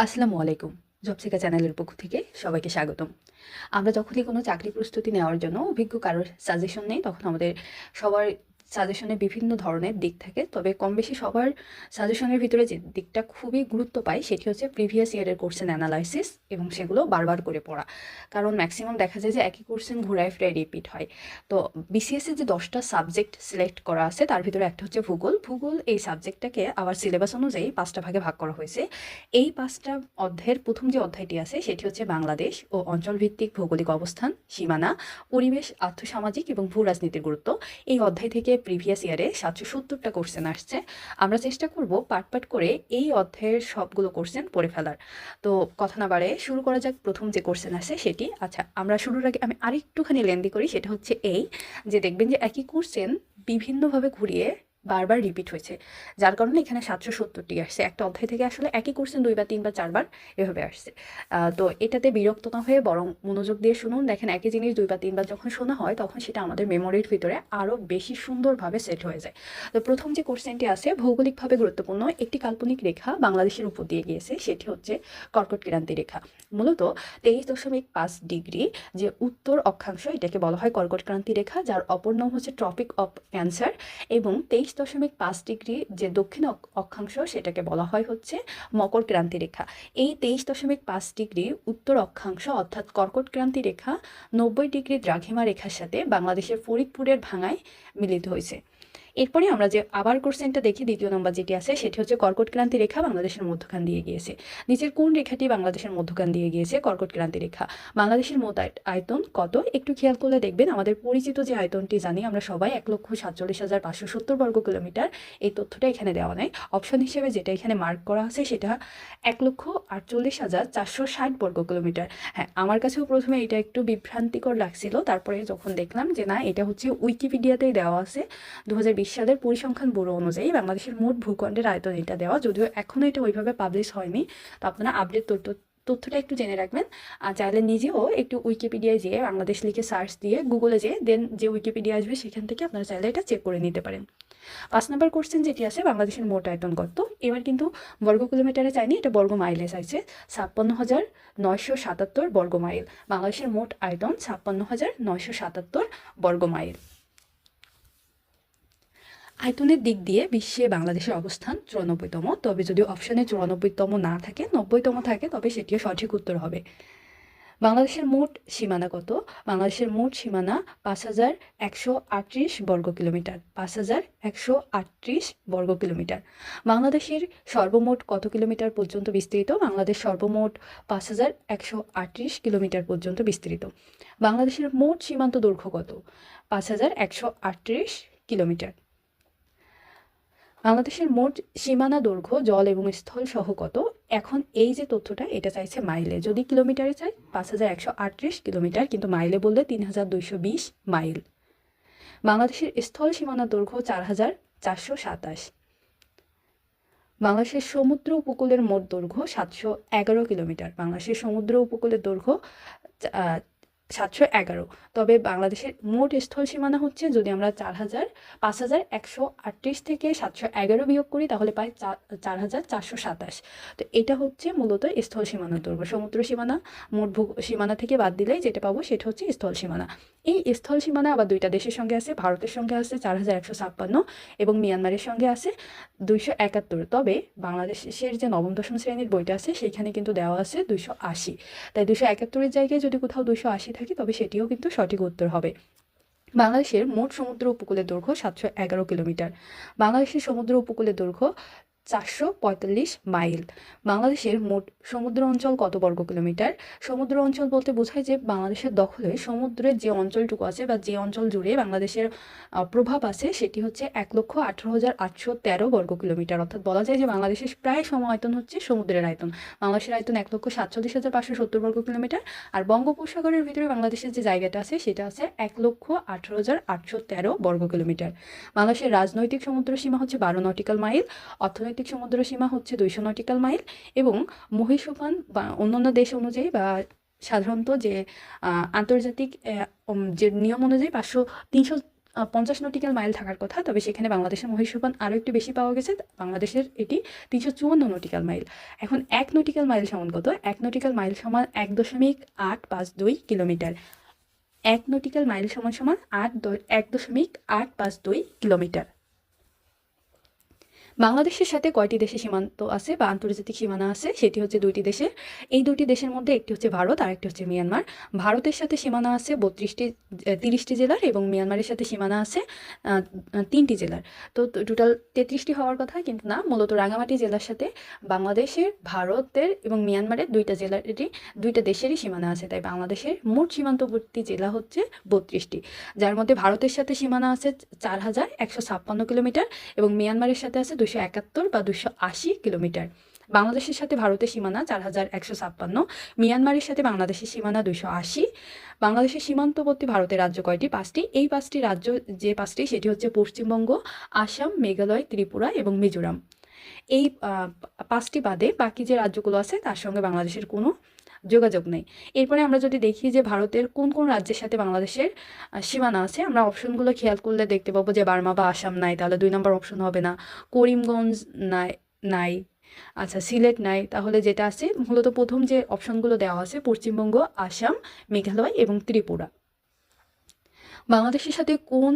আসসালামু আলাইকুম জবসিকা চ্যানেলের পক্ষ থেকে সবাইকে স্বাগতম। আমরা যখনই কোনো চাকরি প্রস্তুতি নেওয়ার জন্য অভিজ্ঞ কারোর সাজেশন নেই, তখন আমাদের সবার সাজেশনে বিভিন্ন ধরনের দিক থাকে। তবে কম বেশি সবার সাজেশনের ভিতরে যে দিকটা খুবই গুরুত্ব পায়, সেটি হচ্ছে প্রিভিয়াস ইয়ারের কোর্সেন অ্যানালাইসিস এবং সেগুলো বারবার করে পড়া। কারণ ম্যাক্সিমাম দেখা যায় যে একই কোর্সেন ঘুরায়, ফিরায় রিপিট হয়। তো বিসিএসের যে দশটা সাবজেক্ট সিলেক্ট করা আছে, তার ভিতরে একটা হচ্ছে ভূগোল। ভূগোল এই সাবজেক্টটাকে আবার সিলেবাস অনুযায়ী পাঁচটা ভাগে ভাগ করা হয়েছে। এই পাঁচটা অধ্যায়ের প্রথম যে অধ্যায়টি আছে, সেটি হচ্ছে বাংলাদেশ ও অঞ্চলভিত্তিক ভৌগোলিক অবস্থান, সীমানা, পরিবেশ, আর্থসামাজিক এবং ভূ রাজনীতির গুরুত্ব। এই অধ্যায় থেকে প্রিভিয়াস ইয়ারে সাতশো সত্তরটা কোশ্চেন আসছে। আমরা চেষ্টা করব পাট পাট করে এই অধ্যায়ের সবগুলো কোশ্চেন পড়ে ফেলার। তো কথা না বাড়ে শুরু করা যাক, প্রথম যে কোশ্চেন আছে সেটি। আচ্ছা আমরা শুরুর আগে আমি আরেকটুখানি লেন্দি করি, সেটা হচ্ছে এই যে দেখবেন যে একই কোশ্চেন বিভিন্নভাবে ঘুরিয়ে বারবার রিপিট হয়েছে। যার কারণে এখানে সাতশো সত্তরটি আসছে। একটা অধ্যায় থেকে আসলে একই কোশ্চেন দুই বা তিন বা চারবার এভাবে আসছে। তো এটাতে বিরক্ত না হয়ে বরং মনোযোগ দিয়ে শুনুন। দেখেন একই জিনিস দুই বা তিনবার যখন শোনা হয়, তখন সেটা আমাদের মেমোরির ভিতরে আরও বেশি সুন্দরভাবে সেট হয়ে যায়। তো প্রথম যে কোশ্চেনটি আছে, ভৌগোলিকভাবে গুরুত্বপূর্ণ, একটি কাল্পনিক রেখা বাংলাদেশের উপর দিয়ে গিয়েছে। সেটি হচ্ছে কর্কট ক্রান্তি রেখা। মূলত তেইশ দশমিক পাঁচ ডিগ্রি যে উত্তর অক্ষাংশ, এটাকে বলা হয় কর্কট ক্রান্তি রেখা, যার অপর নাম হচ্ছে ট্রপিক অফ ক্যান্সার এবং তেইশ দশমিক পাঁচ ডিগ্রি যে দক্ষিণ অক- অক্ষাংশ সেটাকে বলা হয় হচ্ছে মকর ক্রান্তি রেখা। এই তেইশ দশমিক পাঁচ ডিগ্রি উত্তর অক্ষাংশ অর্থাৎ কর্কট ক্রান্তি রেখা নব্বই ডিগ্রি দ্রাঘিমা রেখার সাথে বাংলাদেশের ফরিদপুরের ভাঙায় মিলিত হয়েছে। এরপরে আমরা যে আবার কোশ্চেনটা দেখি, দ্বিতীয় নম্বর যেটি আছে, সেটি হচ্ছে কর্কট ক্রান্তি রেখা বাংলাদেশের মধ্যখান দিয়ে গিয়েছে। নিচের কোন রেখাটি বাংলাদেশের মধ্যখান দিয়ে গিয়েছে? কর্কট ক্রান্তি রেখা। বাংলাদেশের মোট আয়তন কত? একটু খেয়াল করলে দেখবেন আমাদের পরিচিত যে আয়তনটি জানি আমরা সবাই এক লক্ষ সাতচল্লিশ হাজার পাঁচশো সত্তর বর্গ কিলোমিটার। এই তথ্যটা এখানে দেওয়া নেই। অপশন হিসেবে যেটা এখানে মার্ক করা আছে সেটা এক লক্ষ আটচল্লিশ হাজার চারশো ষাট বর্গ কিলোমিটার। হ্যাঁ আমার কাছেও প্রথমে এটা একটু বিভ্রান্তিকর লাগছিল। তারপরে যখন দেখলাম যে না, এটা হচ্ছে উইকিপিডিয়াতেই দেওয়া আছে। দু হাজার সালের পরিসংখ্যান ব্যুরো অনুযায়ী বাংলাদেশের মোট ভূখণ্ডের আয়তন এটা দেওয়া, যদিও এখনও এটা ওইভাবে পাবলিশ হয়নি। তো আপনারা আপডেট তথ্য, তথ্যটা একটু জেনে রাখবেন। আর চাইলে নিজেও একটু উইকিপিডিয়ায় যেয়ে বাংলাদেশ লিখে সার্চ দিয়ে গুগলে যেয়ে দেন যে উইকিপিডিয়া আসবে সেখান থেকে আপনারা চাইলে এটা চেক করে নিতে পারেন। পাঁচ নম্বর কোশ্চেন যেটি আছে, বাংলাদেশের মোট আয়তন কত? এবার কিন্তু বর্গ কিলোমিটারে চাইনি, এটা বর্গ মাইলে চাইছে ছাপ্পান্ন হাজার নয়শো সাতাত্তর বর্গ মাইল বাংলাদেশের মোট আয়তন ছাপ্পান্ন হাজার নয়শো সাতাত্তর বর্গ মাইল আয়তনের দিক দিয়ে বিশ্বে বাংলাদেশের অবস্থান চুরানব্বইতম। তবে যদি অপশনে চুরানব্বইতম না থাকে নব্বইতম থাকে তবে সেটিও সঠিক উত্তর হবে। বাংলাদেশের মোট সীমানা কত? বাংলাদেশের মোট সীমানা পাঁচ হাজার একশো আটত্রিশ বর্গ কিলোমিটার। পাঁচ হাজার একশো আটত্রিশ বর্গ কিলোমিটার। বাংলাদেশের সর্বমোট কত কিলোমিটার পর্যন্ত বিস্তৃত? বাংলাদেশ সর্বমোট পাঁচ হাজার একশো আটত্রিশ কিলোমিটার পর্যন্ত বিস্তৃত। বাংলাদেশের মোট সীমান্ত দৈর্ঘ্য কত? পাঁচ হাজার একশো আটত্রিশ কিলোমিটার। বাংলাদেশের মোট সীমানা দৈর্ঘ্য, জল এবং স্থল সহ কত এখন এই যে তথ্যটা, এটা চাইছে মাইলে। যদি কিলোমিটারে চাই, পাঁচ হাজার একশো আটত্রিশ কিলোমিটার, কিন্তু মাইলে বললে তিন হাজার দুইশো বিশ মাইল। বাংলাদেশের স্থল সীমানা দৈর্ঘ্য চার হাজার চারশো সাতাশ। বাংলাদেশের সমুদ্র উপকূলের মোট দৈর্ঘ্য সাতশো এগারো কিলোমিটার। বাংলাদেশের সমুদ্র উপকূলের দৈর্ঘ্য সাতশো এগারো। তবে বাংলাদেশের মোট স্থল সীমানা হচ্ছে যদি আমরা চার হাজার পাঁচ হাজার একশো আটত্রিশ থেকে সাতশো এগারো বিয়োগ করি, তাহলে পাই চার হাজার চারশো সাতাশ। তো এটা হচ্ছে মূলত স্থল সীমানার দৈর্ঘ্য সমুদ্র সীমানা, মোট ভূ সীমানা থেকে বাদ দিলেই যেটা পাবো সেটা হচ্ছে স্থল সীমানা। এই স্থল সীমানা আবার দুইটা দেশের সঙ্গে আছে, ভারতের সঙ্গে আছে চার হাজার একশো ছাপ্পান্ন এবং মিয়ানমারের সঙ্গে আছে দুইশো একাত্তর। তবে বাংলাদেশের যে নবম, দশম শ্রেণির বইটা আছে, সেখানে কিন্তু দেওয়া আছে দুইশো আশি। তাই দুইশো একাত্তরের জায়গায় যদি কোথাও দুইশো আশি থাকে তবে সেটিও কিন্তু সঠিক উত্তর হবে। বাংলাদেশের মোট সমুদ্র উপকূলের দৈর্ঘ্য সাতশো এগারো কিলোমিটার। বাংলাদেশের সমুদ্র উপকূলের দৈর্ঘ্য চারশো পঁয়তাল্লিশ মাইল। বাংলাদেশের মোট সমুদ্র অঞ্চল কত বর্গ কিলোমিটার? সমুদ্র অঞ্চল বলতে বোঝায় যে বাংলাদেশের দখলে সমুদ্রের যে অঞ্চলটুকু আছে বা যে অঞ্চল জুড়ে বাংলাদেশের প্রভাব আছে সেটি হচ্ছে এক লক্ষ আঠারো হাজার আটশো তেরো বর্গ কিলোমিটার। অর্থাৎ বলা যায় যে বাংলাদেশের প্রায় সম আয়তন হচ্ছে সমুদ্রের আয়তন। বাংলাদেশের আয়তন এক লক্ষ সাতচল্লিশ হাজার পাঁচশো সত্তর বর্গ কিলোমিটার। আর বঙ্গোপসাগরের ভিতরে বাংলাদেশের যে জায়গাটা আছে সেটা আছে এক লক্ষ আঠারো হাজার আটশো তেরো বর্গ কিলোমিটার। বাংলাদেশের রাজনৈতিক সমুদ্র সীমা হচ্ছে বারো নটিক্যাল মাইল। অর্থনৈতিক সমুদ্র সীমা হচ্ছে দুইশো নটিক্যাল মাইল এবং মহীসোপান বা অন্যান্য দেশ অনুযায়ী বা সাধারণত যে আন্তর্জাতিক যে নিয়ম অনুযায়ী পাঁচশো, তিনশো পঞ্চাশ নটিক্যাল মাইল থাকার কথা। তবে সেখানে বাংলাদেশের মহিষোপান আরও একটু বেশি পাওয়া গেছে। বাংলাদেশের এটি তিনশো চুয়ান্ন নটিক্যাল মাইল। এখন এক নটিক্যাল মাইল সমান কত? এক নটিক্যাল মাইল সমান এক দশমিক আট পাঁচ দুই কিলোমিটার। এক নটিক্যাল মাইল সমান সমান আট এক দশমিক আট পাঁচ দুই কিলোমিটার। বাংলাদেশের সাথে কয়টি দেশে সীমান্ত আছে বা আন্তর্জাতিক সীমানা আছে? সেটি হচ্ছে দুইটি দেশের। এই দুটি দেশের মধ্যে একটি হচ্ছে ভারত আর একটি হচ্ছে মিয়ানমার। ভারতের সাথে সীমানা আছে বত্রিশটি তিরিশটি জেলার এবং মিয়ানমারের সাথে সীমানা আছে তিনটি জেলার। তো টোটাল তেত্রিশটি হওয়ার কথা, কিন্তু না, মূলত রাঙামাটি জেলার সাথে বাংলাদেশের, ভারতের এবং মিয়ানমারের দুইটা জেলারই, দুইটা দেশেরই সীমানা আছে। তাই বাংলাদেশের মোট সীমান্তবর্তী জেলা হচ্ছে বত্রিশটি। যার মধ্যে ভারতের সাথে সীমানা আছে চার হাজার একশো ছাপ্পান্ন কিলোমিটার এবং মিয়ানমারের সাথে আছে দুশো একাত্তর বা দুশো আশি কিলোমিটার। বাংলাদেশের সাথে ভারতের সীমানা চার হাজার একশো ছাপ্পান্ন। মিয়ানমারের সাথে বাংলাদেশের সীমানা দুশো আশি। বাংলাদেশের সীমান্তবর্তী ভারতের রাজ্য কয়টি? পাঁচটি। এই পাঁচটি রাজ্য যে পাঁচটি, সেটি হচ্ছে পশ্চিমবঙ্গ, আসাম, মেঘালয়, ত্রিপুরা এবং মিজোরাম। এই পাঁচটি বাদে বাকি যে রাজ্যগুলো আছে, তার সঙ্গে বাংলাদেশের কোনো যোগাযোগ নেই। এরপরে আমরা যদি দেখি যে ভারতের কোন কোন রাজ্যের সাথে বাংলাদেশের সীমানা আছে, আমরা অপশনগুলো খেয়াল করলে দেখতে পাবো যে বার্মা বা আসাম নাই, তাহলে দুই নম্বর অপশন হবে না। করিমগঞ্জ নাই নাই। আচ্ছা সিলেট নাই, তাহলে যেটা আছে, মূলত প্রথম যে অপশনগুলো দেওয়া আছে, পশ্চিমবঙ্গ, আসাম, মেঘালয় এবং ত্রিপুরা। বাংলাদেশের সাথে কোন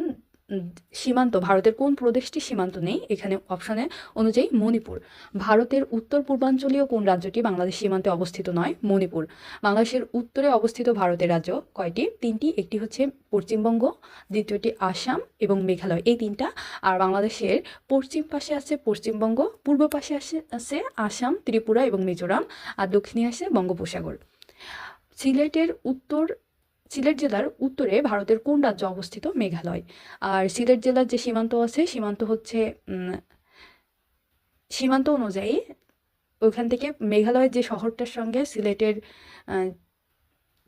সীমান্ত, ভারতের কোন প্রদেশটি সীমান্ত নেই? এখানে অপশনে অনুযায়ী মণিপুর। ভারতের উত্তর পূর্বাঞ্চলীয় কোন রাজ্যটি বাংলাদেশ সীমান্তে অবস্থিত নয়? মণিপুর। বাংলাদেশের উত্তরে অবস্থিত ভারতের রাজ্য কয়টি? তিনটি, একটি হচ্ছে পশ্চিমবঙ্গ, দ্বিতীয়টি আসাম এবং মেঘালয়। এই তিনটা। আর বাংলাদেশের পশ্চিম পাশে আছে পশ্চিমবঙ্গ, পূর্ব পাশে আসে, আছে আসাম, ত্রিপুরা এবং মিজোরাম, আর দক্ষিণে আছে বঙ্গোপসাগর। সিলেটের উত্তর সিলেট জেলার উত্তরে ভারতের কোন রাজ্য অবস্থিত মেঘালয়? আর সিলেট জেলার যে সীমান্ত আছে, সীমান্ত হচ্ছে সীমান্ত অনুযায়ী ওইখান থেকে মেঘালয়ের যে শহরটার সঙ্গে সিলেটের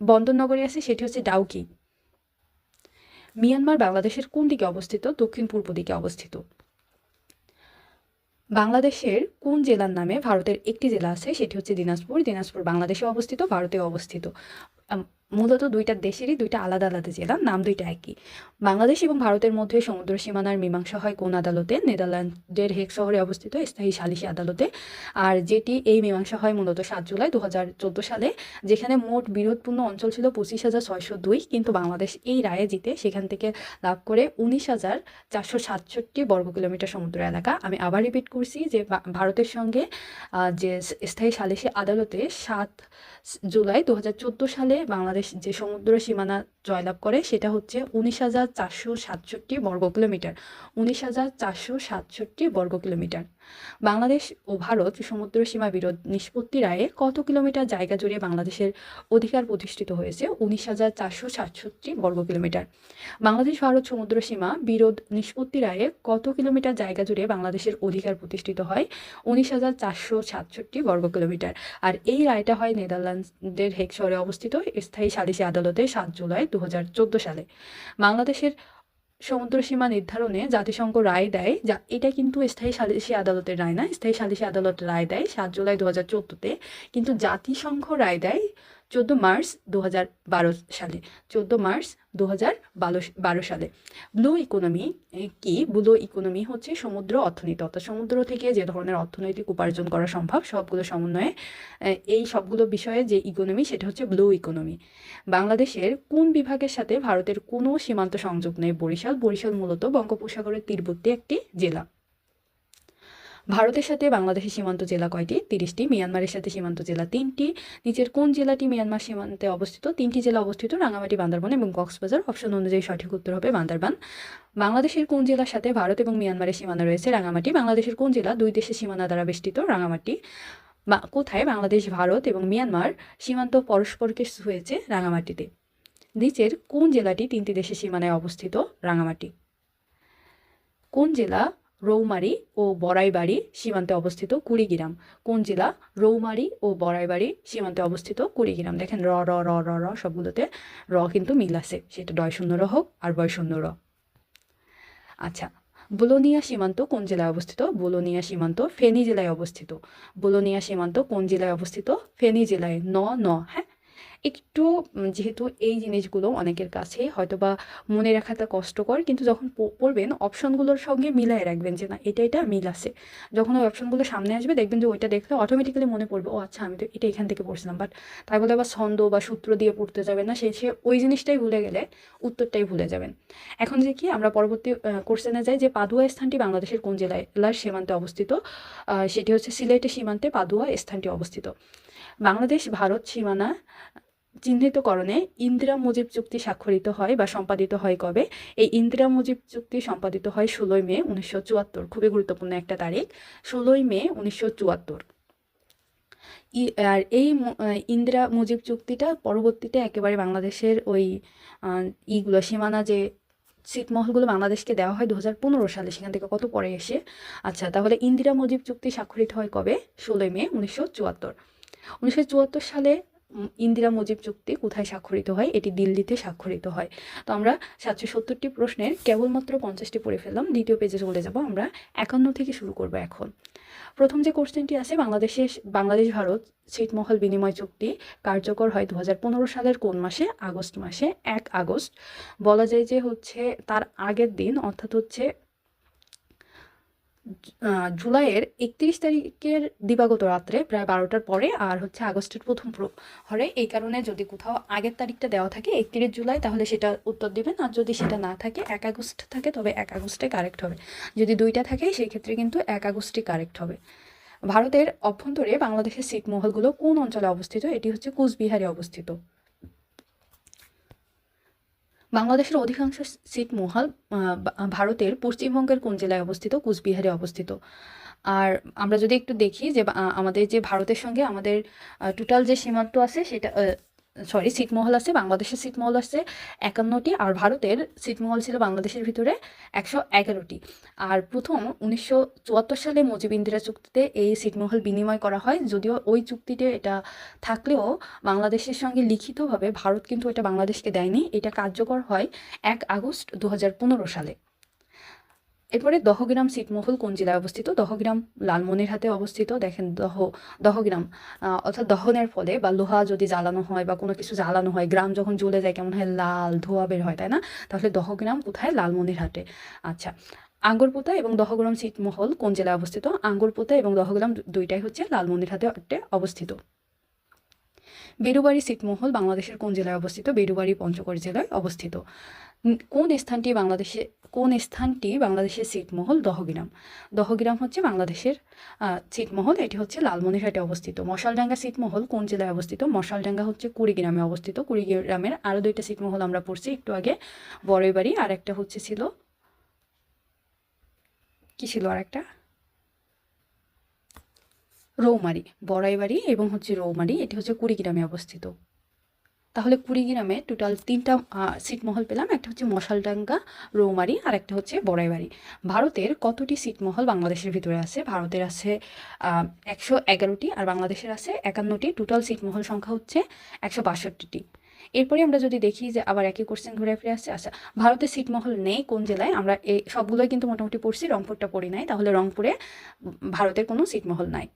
বন্দরনগরী আছে, সেটি হচ্ছে ডাউকি। মিয়ানমার বাংলাদেশের কোন দিকে অবস্থিত? দক্ষিণ পূর্ব দিকে অবস্থিত। বাংলাদেশের কোন জেলার নামে ভারতের একটি জেলা আছে, সেটি হচ্ছে দিনাজপুর। দিনাজপুর বাংলাদেশে অবস্থিত ভারতে অবস্থিত। মূলত দুইটা দেশেরই দুইটা আলাদা আলাদা জেলা, নাম দুইটা একই। বাংলাদেশ এবং ভারতের মধ্যে সমুদ্র সীমানার মীমাংসা হয় কোন আদালতে? নেদারল্যান্ডের হেক শহরে অবস্থিত স্থায়ী সালিসি আদালতে। আর যেটি এই মীমাংসা হয় মূলত সাত জুলাই দু হাজার চোদ্দ সালে, যেখানে মোট বিরোধপূর্ণ অঞ্চল ছিল পঁচিশ হাজার ছয়শো দুই, কিন্তু বাংলাদেশ এই রায়ে জিতে সেখান থেকে লাভ করে উনিশ হাজার চারশো সাতষট্টি বর্গ কিলোমিটার সমুদ্র এলাকা। আমি আবার রিপিট করছি যে ভারতের সঙ্গে যে স্থায়ী সালিসি আদালতে সাত জুলাই দু হাজার চোদ্দ সালে বাংলাদেশ যে সমুদ্র সীমানা জয়লাভ করে সেটা হচ্ছে উনিশ হাজার চারশো সাতষট্টি বর্গ কিলোমিটার উনিশ হাজার চারশো সাতষট্টি বর্গ কিলোমিটার বাংলাদেশ ও ভারত সমুদ্র সীমা বিরোধ নিষ্পত্তি রায়ে কত কিলোমিটার জায়গা জুড়ে বাংলাদেশের অধিকার প্রতিষ্ঠিত হয়েছে? উনিশ হাজার চারশো সাতষট্টি বর্গ কিলোমিটার। বাংলাদেশ, ভারত সমুদ্র সীমা বিরোধ নিষ্পত্তি রায়ে কত কিলোমিটার জায়গা জুড়ে বাংলাদেশের অধিকার প্রতিষ্ঠিত হয়? উনিশ হাজার চারশো সাতষট্টি বর্গ কিলোমিটার। আর এই রায়টা হয় নেদারল্যান্ডসের হেগ শহরে অবস্থিত স্থায়ী সালিসি আদালতে সাত জুলাই দু হাজার চোদ্দ সালে। বাংলাদেশের সমুদ্র সীমা নির্ধারণে জাতিসংঘ রায় দেয় যা, এটা কিন্তু স্থায়ী সালিসি আদালতের রায় না, স্থায়ী সালিসি আদালত রায় দেয় সাত জুলাই দু হাজার চোদ্দোতে। কিন্তু জাতিসংঘ রায় দেয় চোদ্দ মার্চ দু হাজার বারো সালে, চোদ্দ মার্চ দু সালে। ব্লু ইকোনমি কি? ব্লু ইকোনমি হচ্ছে সমুদ্র অর্থনীতি, অর্থাৎ সমুদ্র থেকে যে ধরনের অর্থনৈতিক উপার্জন করা সম্ভব, সবগুলো সমন্বয়ে এই সবগুলো বিষয়ে যে ইকোনমি সেটা হচ্ছে ব্লু ইকোনমি বাংলাদেশের কোন বিভাগের সাথে ভারতের কোনো সীমান্ত সংযোগ নেই? বরিশাল। বরিশাল মূলত বঙ্গোপসাগরের তীরবর্তী একটি জেলা। ভারতের সাথে বাংলাদেশের সীমান্ত জেলা কয়টি? তিরিশটি। মিয়ানমারের সাথে সীমান্ত জেলা তিনটি। নিচের কোন জেলাটি মিয়ানমার সীমান্তে অবস্থিত? তিনটি জেলা অবস্থিত রাঙামাটি বান্দরবান এবং কক্সবাজার। অপশন অনুযায়ী সঠিক উত্তর হবে বান্দরবান। বাংলাদেশের কোন জেলার সাথে ভারত এবং মিয়ানমারের সীমানা রয়েছে? রাঙামাটি বাংলাদেশের কোন জেলা দুই দেশের সীমানা দ্বারা বেষ্টিত? রাঙামাটি বা কোথায় বাংলাদেশ, ভারত এবং মিয়ানমার সীমান্ত পরস্পরকে হয়েছে রাঙামাটিতে নিচের কোন জেলাটি তিনটি দেশের সীমানায় অবস্থিত? রাঙামাটি কোন জেলা রৌমারী ও বড়াইবাড়ি সীমান্তে অবস্থিত কুড়িগ্রাম। কোন জেলা? রৌমারী ও বড়াইবাড়ি সীমান্তে অবস্থিত কুড়িগ্রাম। দেখেন র র র র র সবগুলোতে র কিন্তু মিল আছে। সেটা ডয় শূন্য র হোক আর বয় শূন্য র আচ্ছা বোলোনিয়া সীমান্ত কোন জেলায় অবস্থিত? বোলোনিয়া সীমান্ত ফেনী জেলায় অবস্থিত। বোলোনিয়া সীমান্ত কোন জেলায় অবস্থিত? ফেনী জেলায় ন ন হ্যাঁ? একটু যেহেতু এই জিনিসগুলো অনেকের কাছে হয়তো বা মনে রাখাটা কষ্টকর, কিন্তু যখন পড়বেন, অপশনগুলোর সঙ্গে মিলাই রাখবেন যে না, এটা এটা মিল আছে। যখন ওই অপশনগুলো সামনে আসবে, দেখবেন যে ওইটা দেখলে অটোমেটিক্যালি মনে পড়বে, ও আচ্ছা আমি তো এটা এখান থেকে পড়ছিলাম। বাট তাই বলে আবার ছন্দ বা সূত্র দিয়ে পড়তে যাবেন না সেই সে ওই জিনিসটাই ভুলে গেলে উত্তরটাই ভুলে যাবেন। এখন যে কি, আমরা পরবর্তী কোশ্চেনে যাই যে পাদুয়া স্থানটি বাংলাদেশের কোন জেলায় সীমান্তে অবস্থিত? সেটি হচ্ছে সিলেটের সীমান্তে পাদুয়া স্থানটি অবস্থিত। বাংলাদেশ, ভারত, সীমানা চিহ্নিতকরণে ইন্দিরা মুজিব চুক্তি স্বাক্ষরিত হয় বা সম্পাদিত হয় কবে? এই ইন্দিরা মুজিব চুক্তি সম্পাদিত হয় ষোলোই মে উনিশশো চুয়াত্তর। খুবই গুরুত্বপূর্ণ একটা তারিখ। ষোলোই মে উনিশশো চুয়াত্তর। আর এই ইন্দিরা মুজিব চুক্তিটা পরবর্তীতে একেবারে বাংলাদেশের ওই ইগুলো, সীমানা যে ছিটমহলগুলো বাংলাদেশকে দেওয়া হয় দু হাজার পনেরো সালে, সেখান থেকে কত পরে এসে? আচ্ছা তাহলে ইন্দিরা মুজিব চুক্তি স্বাক্ষরিত হয় কবে? ষোলোই মে উনিশশো চুয়াত্তর। উনিশশো সালে ইন্দিরা মুজিব চুক্তি কোথায় স্বাক্ষরিত হয়? এটি দিল্লিতে স্বাক্ষরিত হয়। তো আমরা সাতশো সত্তরটি প্রশ্নের কেবলমাত্র পঞ্চাশটি পড়ে ফেললাম। দ্বিতীয় পেজে চলে যাব। আমরা একান্ন থেকে শুরু করব এখন। প্রথম যে কোশ্চেনটি আছে বাংলাদেশের বাংলাদেশ, ভারত ছিটমহল বিনিময় চুক্তি কার্যকর হয় দু হাজার পনেরো সালের কোন মাসে? আগস্ট মাসে, এক আগস্ট। বলা যায় যে হচ্ছে তার আগের দিন, অর্থাৎ হচ্ছে জুলাইয়ের একত্রিশ তারিখের দিবাগত রাত্রে প্রায় বারোটার পরে আর হচ্ছে আগস্টের প্রথম প্রহরে এই কারণে যদি কোথাও আগের তারিখটা দেওয়া থাকে একত্রিশ জুলাই, তাহলে সেটা উত্তর দিবেন। আর যদি সেটা না থাকে, এক আগস্ট থাকে, তবে এক আগস্টে কারেক্ট হবে। যদি দুইটা থাকে সেই ক্ষেত্রে কিন্তু এক আগস্টই কারেক্ট হবে। ভারতের অভ্যন্তরে বাংলাদেশের ছিটমহলগুলো কোন অঞ্চলে অবস্থিত? এটি হচ্ছে কুচবিহারে অবস্থিত। বাংলাদেশের অধিকাংশ ছিটমহল ভারতের পশ্চিমবঙ্গের কোন জেলায় অবস্থিত? কুচবিহারে অবস্থিত। আর আমরা যদি একটু দেখি যে আমাদের যে ভারতের সঙ্গে আমাদের টোটাল যে সীমান্ত আছে সেটা সরি, ছিটমহল আছে বাংলাদেশের ছিটমহল আছে একান্নটি, আর ভারতের ছিটমহল ছিল বাংলাদেশের ভিতরে একশো এগারোটি। আর প্রথম উনিশশো চুয়াত্তর সালে মুজিব ইন্দিরা চুক্তিতে এই ছিটমহল বিনিময় করা হয়, যদিও ওই চুক্তিতে এটা থাকলেও বাংলাদেশের সঙ্গে লিখিতভাবে ভারত কিন্তু এটা বাংলাদেশকে দেয়নি। এটা কার্যকর হয় এক আগস্ট দু হাজার পনেরো সালে। এরপরে দহগ্রাম ছিটমহল কোন জেলায় অবস্থিত? দহগ্রাম লালমনিরহাটে অবস্থিত। দেখেন, দহ, দহগ্রাম অর্থাৎ দহনের ফলে বা লোহা যদি জ্বালানো হয় বা কোনো কিছু জ্বালানো হয়, গ্রাম যখন জ্বলে যায়, কেমন হয়? লাল ধোয়া বের হয়, তাই না? তাহলে দহগ্রাম কোথায়? লালমনিরহাটে। আচ্ছা আঙ্গুরপোতা এবং দহগ্রাম ছিটমহল কোন জেলায় অবস্থিত? আঙ্গুরপোতা এবং দহগ্রাম দুইটাই হচ্ছে লালমনির লালমনিরহাটে অবস্থিত। বেরুবাড়ি ছিটমহল বাংলাদেশের কোন জেলায় অবস্থিত? বেরুবাড়ি পঞ্চগড় জেলায় অবস্থিত। কোন স্থানটি বাংলাদেশে, কোন স্থানটি বাংলাদেশের ছিটমহল দহগ্রাম। দহগ্রাম হচ্ছে বাংলাদেশের ছিটমহল এটি হচ্ছে লালমনিরহাটে অবস্থিত। মশালডাঙ্গা ছিটমহল কোন জেলায় অবস্থিত? মশালডাঙ্গা হচ্ছে কুড়িগ্রামে অবস্থিত। কুড়িগ্রামের আরও দুইটা ছিটমহল আমরা পড়ছি একটু আগে। বড়ইবাড়ি আর একটা হচ্ছে ছিল, কী ছিল আর একটা রৌমারি, বড়াইবাড়ি এবং হচ্ছে রৌমারি, এটি হচ্ছে কুড়িগ্রামে অবস্থিত। তাহলে কুড়িগ্রামে টোটাল তিনটা সিটমহল পেলাম, একটা হচ্ছে মশালডাঙ্গা রৌমারি আর একটা হচ্ছে বড়াইবাড়ি। ভারতের কতটি সিটমহল বাংলাদেশের ভিতরে আছে? ভারতের আছে একশো এগারোটি আর বাংলাদেশের আছে একান্নটি। টোটাল সিটমহল সংখ্যা হচ্ছে একশো বাষট্টিটি। এরপরে আমরা যদি দেখি যে আবার একই কোশ্চেন ঘুরে ফিরে আসছে আচ্ছা ভারতের ছিটমহল নেই কোন জেলায়? আমরা এই সবগুলোই কিন্তু মোটামুটি পড়ছি, রংপুরটা পড়ি নাই, তাহলে রংপুরে ভারতের কোনো ছিটমহল নাই।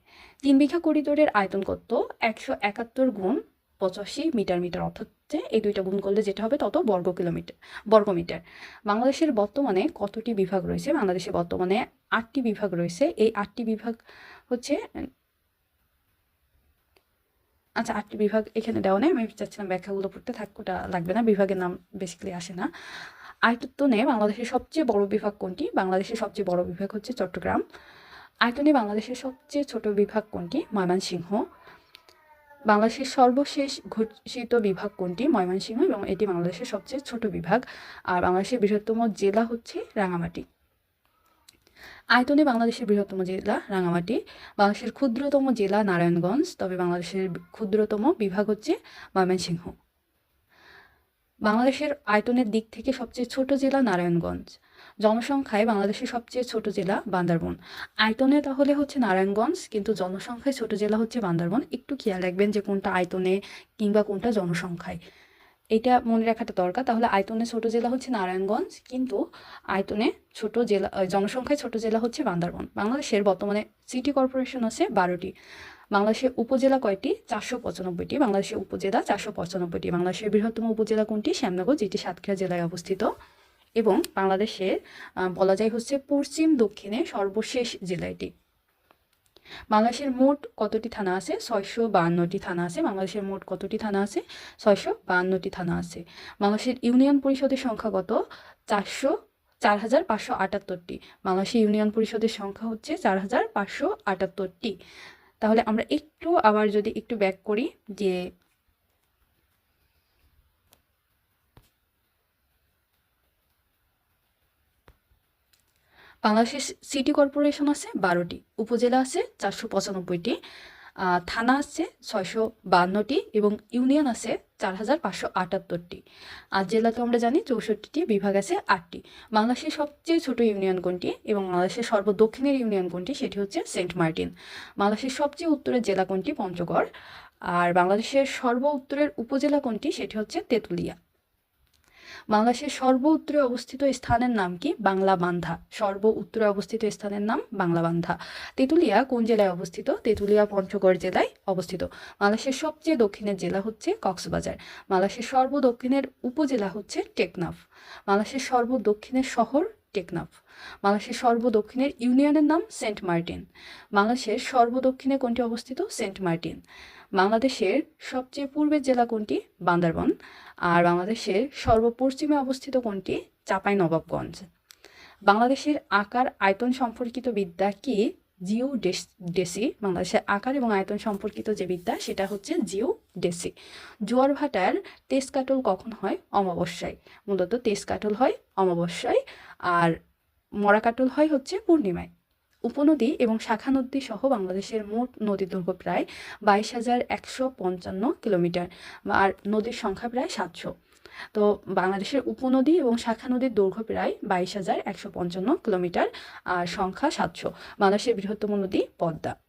তিন বিঘা করিডোরের আয়তন কত? একশো একাত্তর গুণ পঁচাশি মিটার মিটার অর্থাৎ এই দুইটা গুণ করলে যেটা হবে তত বর্গ কিলোমিটার, বর্গ মিটার। বাংলাদেশের বর্তমানে কতটি বিভাগ রয়েছে? বাংলাদেশে বর্তমানে আটটি বিভাগ রয়েছে। এই আটটি বিভাগ হচ্ছে আচ্ছা আটটি বিভাগ এখানে দেওয়া নেই। আমি চাচ্ছিলাম ব্যাখ্যাগুলো পড়তে থাক ওটা লাগবে না, বিভাগের নাম বেসিক্যালি আসে না। আয়তনে বাংলাদেশের সবচেয়ে বড় বিভাগ কোনটি? বাংলাদেশের সবচেয়ে বড় বিভাগ হচ্ছে চট্টগ্রাম। আয়তনে বাংলাদেশের সবচেয়ে ছোট বিভাগ কোনটি? ময়মনসিংহ। বাংলাদেশের সর্বশেষ ঘোষিত বিভাগ কোনটি? ময়মনসিংহ, এবং এটি বাংলাদেশের সবচেয়ে ছোট বিভাগ। আর বাংলাদেশের বৃহত্তম জেলা হচ্ছে রাঙামাটি আয়তনে বাংলাদেশের বৃহত্তম জেলা রাঙামাটি বাংলাদেশের ক্ষুদ্রতম জেলা নারায়ণগঞ্জ, তবে বাংলাদেশের ক্ষুদ্রতম বিভাগ হচ্ছে ময়মনসিংহ। বাংলাদেশের আয়তনের দিক থেকে সবচেয়ে ছোট জেলা নারায়ণগঞ্জ। জনসংখ্যায় বাংলাদেশের সবচেয়ে ছোট জেলা বান্দরবন। আয়তনে তাহলে হচ্ছে নারায়ণগঞ্জ, কিন্তু জনসংখ্যায় ছোট জেলা হচ্ছে বান্দরবন। একটু খেয়াল রাখবেন যে কোনটা আয়তনে কিংবা কোনটা জনসংখ্যায়। এটা মনে রাখাটা দরকার। তাহলে আয়তনে ছোট জেলা হচ্ছে নারায়ণগঞ্জ, কিন্তু আয়তনে ছোট জেলা জনসংখ্যায় ছোট জেলা হচ্ছে বান্দরবন। বাংলাদেশের বর্তমানে সিটি কর্পোরেশন আছে বারোটি। বাংলাদেশের উপজেলা কয়টি? চারশো পঁচানব্বইটি। বাংলাদেশের উপজেলা চারশো পঁচানব্বইটি। বাংলাদেশের বৃহত্তম উপজেলা কোনটি? শ্যামনগর, যেটি সাতক্ষীরা জেলায় অবস্থিত। এবং বাংলাদেশের বলা যায় হচ্ছে পশ্চিম দক্ষিণে সর্বশেষ জেলা এটি। বাংলাদেশের মোট কতটি থানা আছে? ছয়শো বাহান্নটি থানা আছে। বাংলাদেশের মোট কতটি থানা আছে? ছয়শো বাহান্নটি থানা আছে। বাংলাদেশের ইউনিয়ন পরিষদের সংখ্যা কত? চারশো, চার হাজার পাঁচশো আটাত্তরটি। বাংলাদেশের ইউনিয়ন পরিষদের সংখ্যা হচ্ছে চার হাজার পাঁচশো আটাত্তরটি। তাহলে আমরা একটু আবার যদি একটু ব্যাক করি যে বাংলাদেশের সিটি কর্পোরেশন আছে বারোটি, উপজেলা আছে চারশো পঁচানব্বইটি থানা আছে ছয়শো বান্নটি এবং ইউনিয়ন আছে চার হাজার পাঁচশো আটাত্তরটি। আর জেলা তো আমরা জানি চৌষট্টিটি, বিভাগ আছে আটটি। বাংলাদেশের সবচেয়ে ছোট ইউনিয়ন কোনটি এবং বাংলাদেশের সর্বদক্ষিণের ইউনিয়ন কোনটি সেটি হচ্ছে সেন্ট মার্টিন। বাংলাদেশের সবচেয়ে উত্তরের জেলা কোনটি পঞ্চগড়, আর বাংলাদেশের সর্ব উত্তরের উপজেলা কোনটি সেটি হচ্ছে তেঁতুলিয়া। বাংলাদেশের সর্ব উত্তরে অবস্থিত স্থানের নাম কি? বাংলা বান্ধা। সর্ব উত্তরে অবস্থিত স্থানের নাম বাংলা বান্ধা। তেঁতুলিয়া কোন জেলায় অবস্থিত? তেঁতুলিয়া পঞ্চগড় জেলায় অবস্থিত। বাংলাদেশের সবচেয়ে দক্ষিণের জেলা হচ্ছে কক্সবাজার। বাংলাদেশের সর্ব দক্ষিণের উপজেলা হচ্ছে টেকনাফ। বাংলাদেশের সর্ব দক্ষিণের শহর টেকনাফ। বাংলাদেশের সর্ব দক্ষিণের ইউনিয়নের নাম সেন্ট মার্টিন। বাংলাদেশের সর্ব দক্ষিণে কোনটি অবস্থিত? Saint Martin. বাংলাদেশের সবচেয়ে পূর্বের জেলা কোনটি? বান্দরবন। আর বাংলাদেশের সর্বপশ্চিমে অবস্থিত কোনটি? চাঁপাই নবাবগঞ্জ। বাংলাদেশের আকার, আয়তন সম্পর্কিত বিদ্যা কি? জিও ডেসি বাংলাদেশের আকার এবং আয়তন সম্পর্কিত যে বিদ্যা, সেটা হচ্ছে জিও ডেসি জোয়ার ভাটার তেজ কাটল কখন হয়? অমাবস্যায়। মূলত তেজ কাটল হয় অমাবস্যায় আর মরা কাটল হয় হচ্ছে পূর্ণিমায়। উপনদী এবং শাখা নদী সহ বাংলাদেশের মোট নদী দৈর্ঘ্য প্রায় বাইশ হাজার একশো পঞ্চান্ন কিলোমিটার আর নদীর সংখ্যা প্রায় সাতশো। তো বাংলাদেশের উপনদী এবং শাখা নদীর দৈর্ঘ্য প্রায় বাইশ হাজার একশো পঞ্চান্ন কিলোমিটার আর সংখ্যা সাতশো। বাংলাদেশের বৃহত্তম নদী পদ্মা।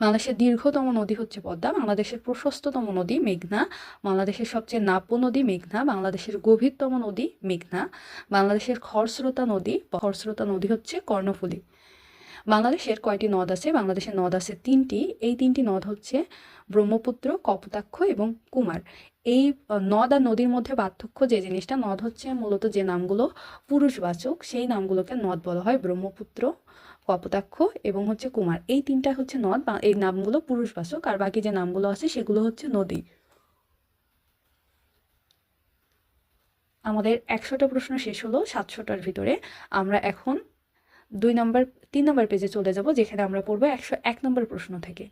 বাংলাদেশের দীর্ঘতম নদী হচ্ছে পদ্মা, বাংলাদেশের প্রশস্ততম নদী মেঘনা, বাংলাদেশের সবচেয়ে নাব্য নদী মেঘনা, বাংলাদেশের গভীরতম নদী মেঘনা, বাংলাদেশের খরস্রোতা নদী খরস্রোতা নদী হচ্ছে কর্ণফুলী। বাংলাদেশের কয়টি নদ আছে? বাংলাদেশের নদ আছে তিনটি। এই তিনটি নদ হচ্ছে ব্রহ্মপুত্র, কপোতাক্ষ এবং কুমার। এই নদ আর নদীর মধ্যে পার্থক্য যে জিনিসটা, নদ হচ্ছে মূলত যে নামগুলো পুরুষবাচক, সেই নামগুলোকে নদ বলা হয় ব্রহ্মপুত্র কপোতাক্ষ এবং হচ্ছে কুমার। এই তিনটা হচ্ছে নদ, বা এই নামগুলো পুরুষবাচক আর বাকি যে নামগুলো আছে সেগুলো হচ্ছে নদী। আমাদের একশোটা প্রশ্ন শেষ হলো সাতশোটার ভিতরে। আমরা এখন দুই নম্বর, তিন নম্বর পেজে চলে যাব, যেখানে আমরা পড়ব একশো এক নম্বর প্রশ্ন থেকে।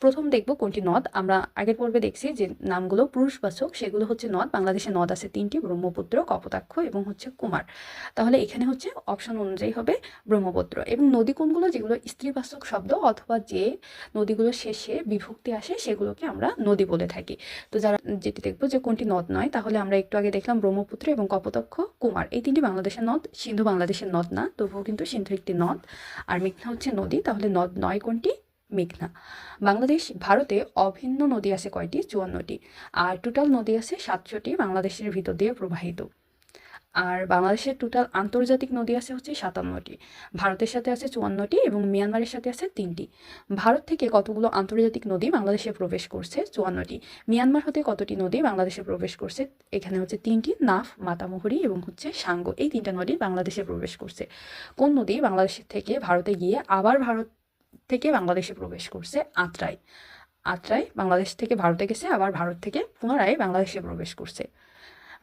প্রথম দেখব কোনটি নদ। আমরা আগের পর্বে দেখছি যে নামগুলো পুরুষবাচক সেগুলো হচ্ছে নদ। বাংলাদেশে নদ আছে তিনটি, ব্রহ্মপুত্র, কপোতাক্ষ এবং হচ্ছে কুমার। তাহলে এখানে হচ্ছে অপশন অনুযায়ী হবে ব্রহ্মপুত্র। এবং নদী কোনগুলো? যেগুলো স্ত্রীবাচক শব্দ অথবা যে নদীগুলো শেষে বিভক্তি আসে, সেগুলোকে আমরা নদী বলে থাকি। তো যারা যেটি দেখব যে কোনটি নদ নয়, তাহলে আমরা একটু আগে দেখলাম ব্রহ্মপুত্র এবং কপোতাক্ষ, কুমার। এই তিনটি বাংলাদেশের নদ, সিন্ধু বাংলাদেশের নদ না, তবুও কিন্তু সিন্ধু একটি নদ। আর মেঘনা হচ্ছে নদী, তাহলে নদ নয় কোনটি? মেঘনা। বাংলাদেশ, ভারতে অভিন্ন নদী আছে কয়টি? চুয়ান্নটি। আর টোটাল নদী আছে সাতশোটি বাংলাদেশের ভিতর দিয়ে প্রবাহিত। আর বাংলাদেশের টোটাল আন্তর্জাতিক নদী আছে হচ্ছে সাতান্নটি। ভারতের সাথে আছে চুয়ান্নটি এবং মিয়ানমারের সাথে আছে তিনটি। ভারত থেকে কতগুলো আন্তর্জাতিক নদী বাংলাদেশে প্রবেশ করছে? চুয়ান্নটি। মিয়ানমার হতে কতটি নদী বাংলাদেশে প্রবেশ করছে? এখানে হচ্ছে তিনটি, নাফ, মাতামুহুরি এবং হচ্ছে সাঙ্গো। এই তিনটা নদী বাংলাদেশে প্রবেশ করছে। কোন নদী বাংলাদেশ থেকে ভারতে গিয়ে আবার ভারত থেকে বাংলাদেশে প্রবেশ করছে আত্রাই। আত্রাই বাংলাদেশ থেকে ভারতে গেছে, আবার ভারত থেকে পুনরায় বাংলাদেশে প্রবেশ করছে।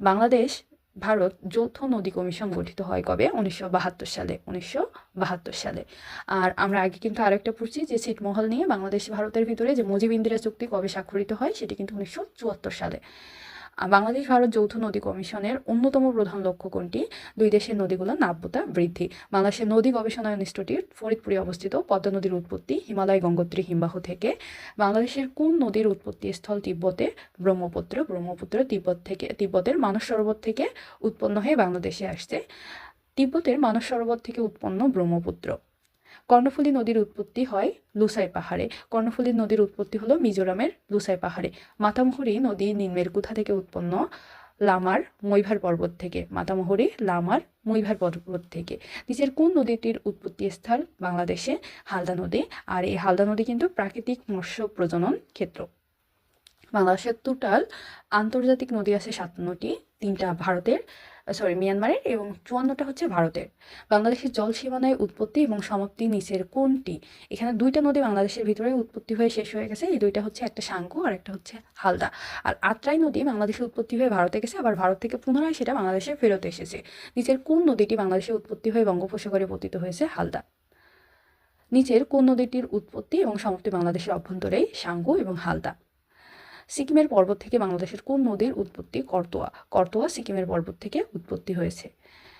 বাংলাদেশ, ভারত যৌথ নদী কমিশন গঠিত হয় কবে? উনিশশো বাহাত্তর সালে। উনিশশো বাহাত্তর সালে। আর আমরা আগে কিন্তু আরেকটা পড়ছি যে ছিটমহল নিয়ে বাংলাদেশ, ভারতের ভিতরে যে মুজিব ইন্দিরা চুক্তি কবে স্বাক্ষরিত হয়, সেটি কিন্তু উনিশশো চুয়াত্তর সালে। বাংলাদেশ ভারত যৌথ নদী কমিশনের অন্যতম প্রধান লক্ষ্য কোনটি? দুই দেশের নদীগুলোর নাব্যতা বৃদ্ধি। বাংলাদেশের নদী গবেষণা ইনস্টিটিউট ফরিদপুরে অবস্থিত পদ্মা নদীর উৎপত্তি হিমালয় গঙ্গোত্রী হিমবাহ থেকে। বাংলাদেশের কোন নদীর উৎপত্তি স্থল তিব্বতে ব্রহ্মপুত্র ব্রহ্মপুত্র তিব্বত থেকে, তিব্বতের মানস সরোবর থেকে উৎপন্ন হয়ে বাংলাদেশে আসছে। তিব্বতের মানস সরোবর থেকে উৎপন্ন ব্রহ্মপুত্র। কর্ণফুলী নদীর উৎপত্তি হয় লুসাই পাহাড়ে। কর্ণফুলী নদীর উৎপত্তি হলো মিজোরামের লুসাই পাহাড়ে। মাতামহরি নদী নিম্নের কুথা থেকে উৎপন্ন? লামার মৈভার পর্বত থেকে। মাতামহরি লামার মৈভার পর্বত থেকে। নিচের কোন নদীটির উৎপত্তি স্থল বাংলাদেশে হালদা নদী। আর এই হালদা নদী কিন্তু প্রাকৃতিক মৎস্য প্রজনন ক্ষেত্র। বাংলাদেশের টোটাল আন্তর্জাতিক নদী আছে সাতান্নটি। তিনটা ভারতের সরি মিয়ানমারের এবং চুয়ান্নটা হচ্ছে ভারতের। বাংলাদেশের জল সীমানায় উৎপত্তি এবং সমাপ্তি নিচের কোনটি? এখানে দুইটা নদী বাংলাদেশের ভিতরে উৎপত্তি হয়ে শেষ হয়ে গেছে। এই দুইটা হচ্ছে একটা সাঙ্কু আর একটা হচ্ছে হালদা। আর আত্রাই নদী বাংলাদেশে উৎপত্তি হয়ে ভারতে গেছে, আবার ভারত থেকে পুনরায় সেটা বাংলাদেশে ফেরত এসেছে। নিচের কোন নদীটি বাংলাদেশে উৎপত্তি হয়ে বঙ্গোপসাগরে পতিত হয়েছে? হালদা। নিচের কোন নদীটির উৎপত্তি এবং সমাপ্তি বাংলাদেশের অভ্যন্তরেই সাঙ্গু এবং হালদা। সিকিমের পর্বত থেকে বাংলাদেশের কোন নদীর উৎপত্তি করতোয়া? করতোয়া সিকিমের পর্বত থেকে উৎপত্তি হয়েছে।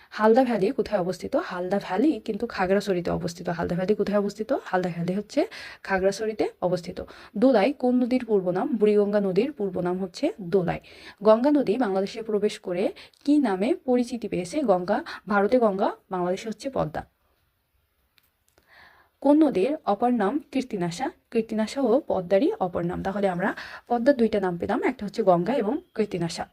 হালদা ভ্যালি কোথায় অবস্থিত? হালদা ভ্যালি কিন্তু খাগড়াছড়িতে অবস্থিত। হালদা ভ্যালি কোথায় অবস্থিত? হালদা ভ্যালি হচ্ছে খাগড়াছড়িতে অবস্থিত। দোলাই কোন নদীর পূর্ব নাম? বুড়িগঙ্গা নদীর পূর্ব নাম হচ্ছে দোলাই। গঙ্গা নদী বাংলাদেশে প্রবেশ করে কি নামে পরিচিতি পেয়েছে গঙ্গা? ভারতে গঙ্গা, বাংলাদেশে হচ্ছে পদ্মা। কোন নদীর অপর নাম কীর্তিনাশা। কীর্তিনাশা ও পদ্মারই অপর নাম। তাহলে আমরা পদ্মার দুইটা নাম পেলাম। একটা হচ্ছে গঙ্গা এবং কীর্তিনাশা।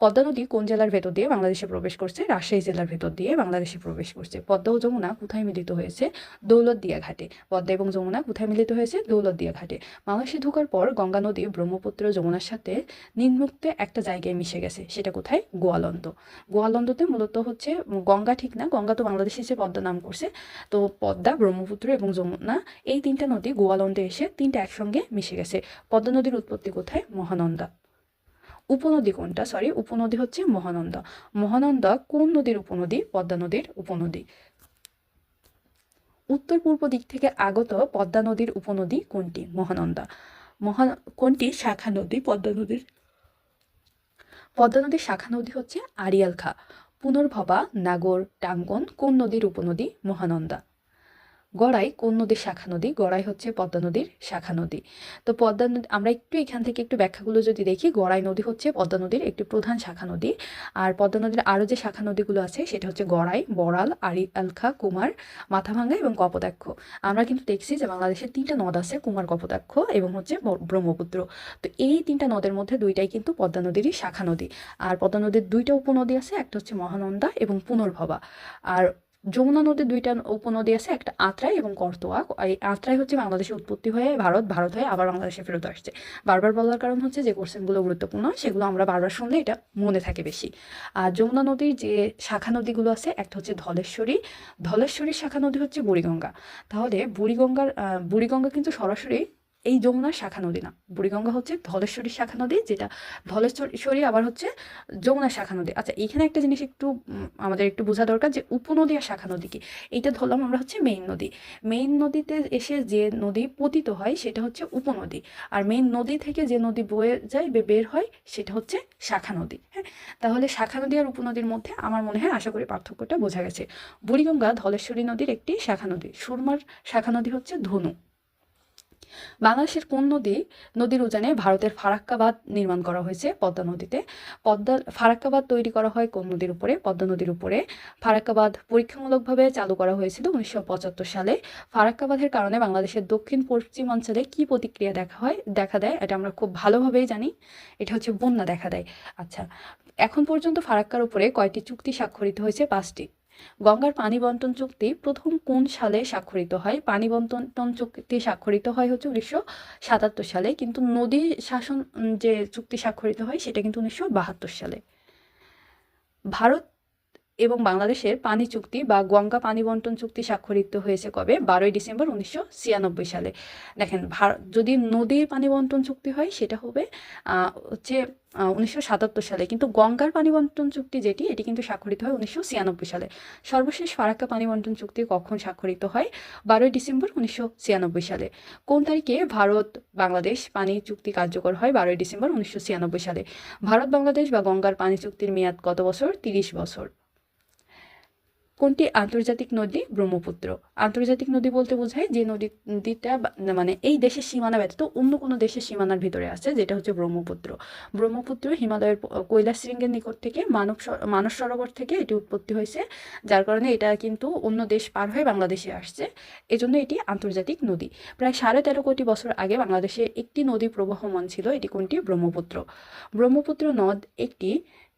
পদ্মা নদী কোন জেলার ভেতর দিয়ে বাংলাদেশে প্রবেশ করছে? রাজশাহী জেলার ভেতর দিয়ে বাংলাদেশে প্রবেশ করছে। পদ্মা ও যমুনা কোথায় মিলিত হয়েছে? দৌলতদিয়া ঘাটে পদ্মা এবং যমুনা কোথায় মিলিত হয়েছে? দৌলতদিয়া ঘাটে বাংলাদেশে ঢোকার পর গঙ্গা নদী, ব্রহ্মপুত্র যমুনার সাথে নিম্নুক্তে একটা জায়গায় মিশে গেছে। সেটা কোথায়? গোয়ালন্দ। গোয়ালন্দতে মূলত হচ্ছে গঙ্গা ঠিক না? গঙ্গা তো বাংলাদেশে এসে পদ্মা নাম করছে। তো পদ্মা, ব্রহ্মপুত্র এবং যমুনা এই তিনটা নদী গোয়ালন্দে এসে তিনটা একসঙ্গে মিশে গেছে। পদ্মা নদীর উৎপত্তি কোথায়? মহানন্দা। উপনদী কোনটা? সরি উপনদী হচ্ছে মহানন্দা। মহানন্দা কোন নদীর উপনদী? পদ্মা নদীর উপনদী। উত্তর পূর্ব দিক থেকে আগত পদ্মা নদীর উপনদী কোনটি? মহানন্দা। মহা কোনটি? শাখা নদী, পদ্মা নদীর। পদ্মা নদীর শাখা নদী হচ্ছে আড়িয়াল খা। পুনর্ভবা, নাগর টাঙ্গন কোন নদীর উপনদী? মহানন্দা। গড়াই কোন নদীর শাখা নদী? গড়াই হচ্ছে পদ্মা নদীর শাখা নদী। তো পদ্মা নদী, আমরা একটু এখান থেকে একটু ব্যাখ্যাগুলো যদি দেখি, গড়াই নদী হচ্ছে পদ্মা নদীর একটি প্রধান শাখা নদী। আর পদ্মা নদীর আরও যে শাখা নদীগুলো আছে, সেটা হচ্ছে গড়াই, বড়াল আরি আলখা, কুমার, মাথাভাঙ্গা এবং কপোতাক্ষ। আমরা কিন্তু দেখছি যে বাংলাদেশের তিনটা নদ আছে, কুমার, কপোতাক্ষ এবং হচ্ছে ব্রহ্মপুত্র। তো এই তিনটা নদের মধ্যে দুইটাই কিন্তু পদ্মা নদীরই শাখা নদী। আর পদ্মা নদীর দুইটা উপনদী আছে, একটা হচ্ছে মহানন্দা এবং পুনর্ভবা। আর যমুনা নদীর দুইটা উপনদী আছে, একটা আত্রাই এবং করতোয়া এই আত্রাই হচ্ছে বাংলাদেশে উৎপত্তি হয়ে ভারত ভারত হয়ে আবার বাংলাদেশে ফেরত আসছে। বারবার বলার কারণ হচ্ছে যে কোশ্চেনগুলো গুরুত্বপূর্ণ, সেগুলো আমরা বারবার শুনলে এটা মনে থাকে বেশি। আর যমুনা নদীর যে শাখা নদীগুলো আছে, একটা হচ্ছে ধলেশ্বরী। ধলেশ্বরীর শাখা নদী হচ্ছে বুড়িগঙ্গা। তাহলে বুড়িগঙ্গার বুড়িগঙ্গা কিন্তু সরাসরি এই যমুনার শাখা নদী না। বুড়িগঙ্গা হচ্ছে ধলেশ্বরী শাখা নদী, যেটা ধলেশ্বরী আবার হচ্ছে যমুনা শাখা নদী। আচ্ছা এখানে একটা জিনিস একটু আমাদের একটু বোঝা দরকার যে উপনদী আর শাখা নদী কি? এইটা ধরলাম আমরা হচ্ছে মেইন নদী। মেইন নদীতে এসে যে নদী পতিত হয়, সেটা হচ্ছে উপনদী। আর মেইন নদী থেকে যে নদী বয়ে যায়, বে- বের হয়, সেটা হচ্ছে শাখা নদী। হ্যাঁ? তাহলে শাখা নদী আর উপনদীর মধ্যে আমার মনে হয় আশা করি পার্থক্যটা বোঝা গেছে। বুড়িগঙ্গা ধলেশ্বরী নদীর একটি শাখা নদী। সুরমার শাখা নদী হচ্ছে ধনু। বাংলাদেশের কোন নদী, নদীর উজানে ভারতের ফারাক্কাবাদ নির্মাণ করা হয়েছে পদ্মা নদীতে? পদ্মা, ফারাক্কাবাদ তৈরি করা হয় কোন নদীর উপরে? পদ্মা নদীর উপরে ফারাক্কাবাদ পরীক্ষামূলকভাবে চালু করা হয়েছিল উনিশশো পঁচাত্তর সালে। ফারাক্কাবাদের কারণে বাংলাদেশের দক্ষিণ পশ্চিমাঞ্চলে কি প্রতিক্রিয়া দেখা হয়, দেখা দেয়? এটা আমরা খুব ভালোভাবেই জানি। এটা হচ্ছে বন্যা দেখা দেয়। আচ্ছা এখন পর্যন্ত ফারাক্কার উপরে কয়টি চুক্তি স্বাক্ষরিত হয়েছে? পাঁচটি। গঙ্গার পানি বন্টন চুক্তি প্রথম কোন সালে স্বাক্ষরিত হয়? পানি বন্টন চুক্তি স্বাক্ষরিত হয় হচ্ছে উনিশশো সাতাত্তর সালে, কিন্তু নদী শাসন যে চুক্তি স্বাক্ষরিত হয় সেটা কিন্তু উনিশশো বাহাত্তর সালে। ভারত এবং বাংলাদেশের পানি চুক্তি বা গঙ্গা পানি বন্টন চুক্তি স্বাক্ষরিত হয়েছে কবে? বারোই ডিসেম্বর উনিশশো ছিয়ানব্বই সালে। দেখেন যদি নদীর পানি বন্টন চুক্তি হয়, সেটা হবে হচ্ছে উনিশশো সাতাত্তর সালে। কিন্তু গঙ্গার পানি বন্টন চুক্তি যেটি, এটি কিন্তু স্বাক্ষরিত হয় উনিশশো ছিয়ানব্বই সালে। সর্বশেষ ফারাক্কা পানি বন্টন চুক্তি কখন স্বাক্ষরিত হয়? বারোই ডিসেম্বর উনিশশো ছিয়ানব্বই সালে। কোন তারিখে ভারত, বাংলাদেশ পানি চুক্তি কার্যকর হয়? বারোই ডিসেম্বর উনিশশো ছিয়ানব্বই সালে। ভারত, বাংলাদেশ বা গঙ্গার পানি চুক্তির মেয়াদ কত বছর? তিরিশ বছর। কোনটি আন্তর্জাতিক নদী? ব্রহ্মপুত্র। আন্তর্জাতিক নদী বলতে বোঝায় যে নদী, নদীটা মানে এই দেশের সীমানা ব্যতীত অন্য কোনো দেশের সীমানার ভিতরে আছে, যেটা হচ্ছে ব্রহ্মপুত্র। ব্রহ্মপুত্র হিমালয়ের কৈলাস শৃঙ্গের নিকট থেকে মানব মানস সরোবর থেকে এটি উৎপত্তি হয়েছে, যার কারণে এটা কিন্তু অন্য দেশ পার হয়ে বাংলাদেশে আসছে। এজন্য এটি আন্তর্জাতিক নদী। প্রায় সাড়ে তেরো কোটি বছর আগে বাংলাদেশে একটি নদী প্রবাহমান ছিল, এটি কোনটি? ব্রহ্মপুত্র। ব্রহ্মপুত্র নদ একটি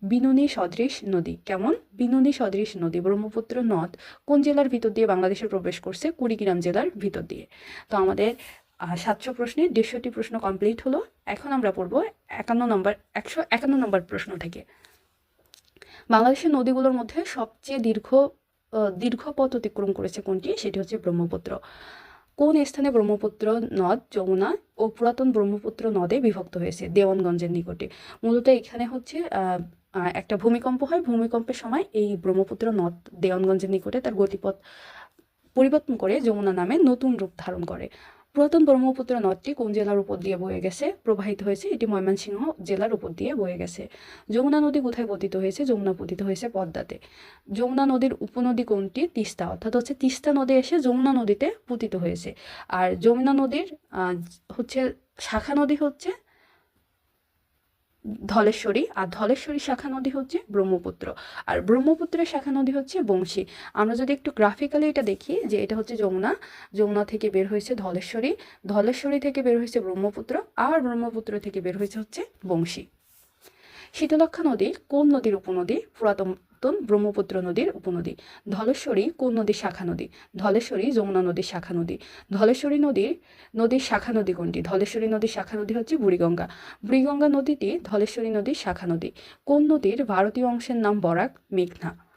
বিনুনি সদৃশ নদী। কেমন? বিনুনি সদৃশ নদী, ব্রহ্মপুত্র নদ কোন জেলার ভিতর দিয়ে বাংলাদেশে প্রবেশ করছে? কুড়িগ্রাম জেলার ভিতর দিয়ে। তো আমাদের সাতশো প্রশ্নে দেড়শোটি প্রশ্ন কমপ্লিট হলো। এখন আমরা পড়ব একান্ন নম্বর, একশো একান্ন নম্বর প্রশ্ন থেকে। বাংলাদেশের নদীগুলোর মধ্যে সবচেয়ে দীর্ঘ দীর্ঘ পথ অতিক্রম করেছে কোনটি? সেটি হচ্ছে ব্রহ্মপুত্র। কোন স্থানে ব্রহ্মপুত্র নদ, যমুনা ও পুরাতন ব্রহ্মপুত্র নদে বিভক্ত হয়েছে দেওয়ানগঞ্জের নিকটে? মূলত এখানে হচ্ছে একটা ভূমিকম্প হয়। ভূমিকম্পের সময় এই ব্রহ্মপুত্র নদ দেওয়ানগঞ্জের নিকটে তার গতিপথ পরিবর্তন করে যমুনা নামে নতুন রূপ ধারণ করে। পুরাতন ব্রহ্মপুত্র নদটি কোন জেলার উপর দিয়ে বয়ে গেছে? প্রবাহিত হয়েছে এটি ময়মনসিংহ জেলার উপর দিয়ে বয়ে গেছে। যমুনা নদী কোথায় পতিত হয়েছে? যমুনা পতিত হয়েছে পদ্মাতে। যমুনা নদীর উপনদী কোনটি? তিস্তা, অর্থাৎ হচ্ছে তিস্তা নদী এসে যমুনা নদীতে পতিত হয়েছে। আর যমুনা নদীর হচ্ছে শাখা নদী হচ্ছে ধলেশ্বরী, আর ধলেশ্বরী শাখা নদী হচ্ছে ব্রহ্মপুত্র। আর ব্রহ্মপুত্রের শাখা নদী হচ্ছে বংশী। আমরা যদি একটু গ্রাফিক্যালি এটা দেখি, যে এটা হচ্ছে যমুনা যমুনা থেকে বের হয়েছে ধলেশ্বরী ধলেশ্বরী থেকে বের হয়েছে ব্রহ্মপুত্র, আর ব্রহ্মপুত্র থেকে বের হয়েছে হচ্ছে বংশী। শীতলক্ষা নদী কোন নদীর উপনদী? পুরাতন ব্রহ্মপুত্র নদীর উপনদী। ধলেশ্বরী কোন নদীর শাখা নদী? ধলেশ্বরী যমুনা নদীর শাখা নদী। ধলেশ্বরী নদীর নদীর শাখা নদী কোনটি? ধলেশ্বরী নদীর শাখা নদী হচ্ছে বুড়িগঙ্গা। বুড়িগঙ্গা নদীটি ধলেশ্বরী নদীর শাখা নদী। কোন নদীর ভারতীয় অংশের নাম বরাক মেঘনা।